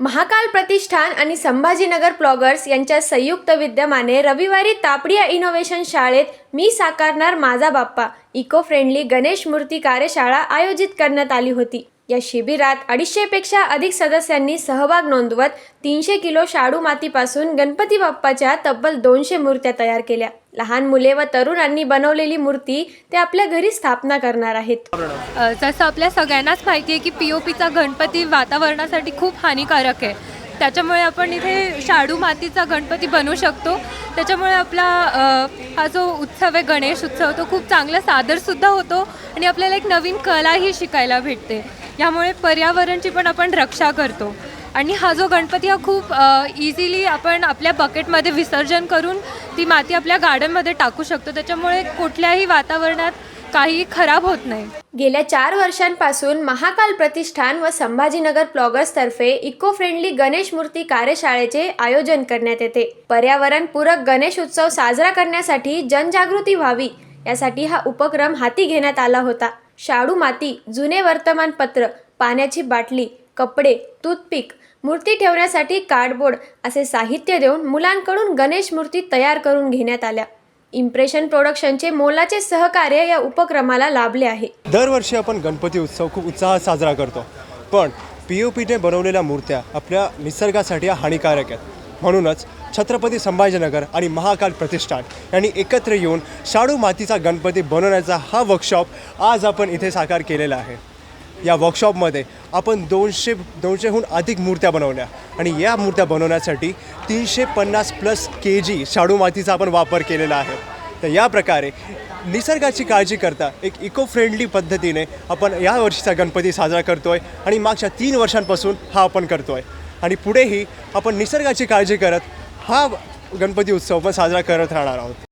महाकाल प्रतिष्ठान आणि संभाजीनगर प्लॉगर्स यांच्या संयुक्त विद्यमाने रविवारी तापडिया इनोव्हेशन शाळेत मी साकारणार माझा बाप्पा. इको फ्रेंडली गणेश मूर्ती कार्यशाळा आयोजित करण्यात आली होती. या शिबिरात अडीचशेपेक्षा अधिक सदस्यांनी सहभाग नोंदवत तीनशे किलो शाडू मातीपासून गणपती बाप्पाच्या तब्बल दोनशे मूर्त्या तयार केल्या. लहान मुले व तरुणांनी बनवलेली मूर्ती ते आपल्या घरी स्थापना करणार आहेत. जसं आपल्या सगळ्यांनाच माहिती आहे की पी ओ पीचा गणपती वातावरणासाठी खूप हानिकारक आहे. त्याच्यामुळे आपण इथे शाडू मातीचा गणपती बनवू शकतो. त्याच्यामुळे आपला हा जो उत्सव आहे गणेश उत्सव तो खूप चांगला सादरसुद्धा होतो आणि आपल्याला एक नवीन कलाही शिकायला भेटते. यामुळे पर्यावरणची पण आपण रक्षा करतो. आणि हा जो गणपती हा खूप इझिली आपण आपल्या बकेटमध्ये विसर्जन करून ती माती आपल्या गार्डनमध्ये टाकू शकतो. त्याच्यामुळे कुठल्याही वातावरणात काही खराब होत नाही. गेल्या चार वर्षांपासून महाकाल प्रतिष्ठान व संभाजीनगर प्लॉगर्सतर्फे इको फ्रेंडली गणेश मूर्ती कार्यशाळेचे आयोजन करण्यात येते. पर्यावरणपूरक गणेश उत्सव साजरा करण्यासाठी जनजागृती व्हावी यासाठी हा उपक्रम हाती घेण्यात आला होता. शाडू माती जुने वर्तमानपत्र पाण्याची बाटली कपडे टूथपिक मूर्ती ठेवण्यासाठी कार्डबोर्ड असे साहित्य देऊन मुलांकडून गणेश मूर्ती तयार करून घेण्यात आल्या. इम्प्रेशन प्रोडक्शनचे मोलाचे सहकार्य या उपक्रमाला लाभले आहे. दरवर्षी आपण गणपती उत्सव खूप उत्साहात साजरा करतो. पण पी ओ पीने बनवलेल्या मूर्त्या आपल्या निसर्गासाठी हानिकारक आहेत. म्हणूनच छत्रपती संभाजीनगर आणि महाकाल प्रतिष्ठान यांनी एकत्र येऊन शाडू मातीचा गणपती बनवण्याचा हा वर्कशॉप आज आपण इथे साकार केलेला आहे. या वर्कशॉपमध्ये आपण दोनशे दोनशेहून अधिक मूर्त्या बनवल्या आणि या मूर्त्या बनवण्यासाठी तीनशे पन्नास प्लस के जी शाडू मातीचा आपण वापर केलेला आहे. तर या प्रकारे निसर्गाची काळजी करता एक इको फ्रेंडली पद्धतीने आपण या वर्षीचा गणपती साजरा करतो आहे आणि मागच्या तीन वर्षांपासून हा आपण करतो आहे आणि पुढेही आपण निसर्गाची काळजी करत हा गणपती उत्सव पण साजरा करत राहणार आहोत.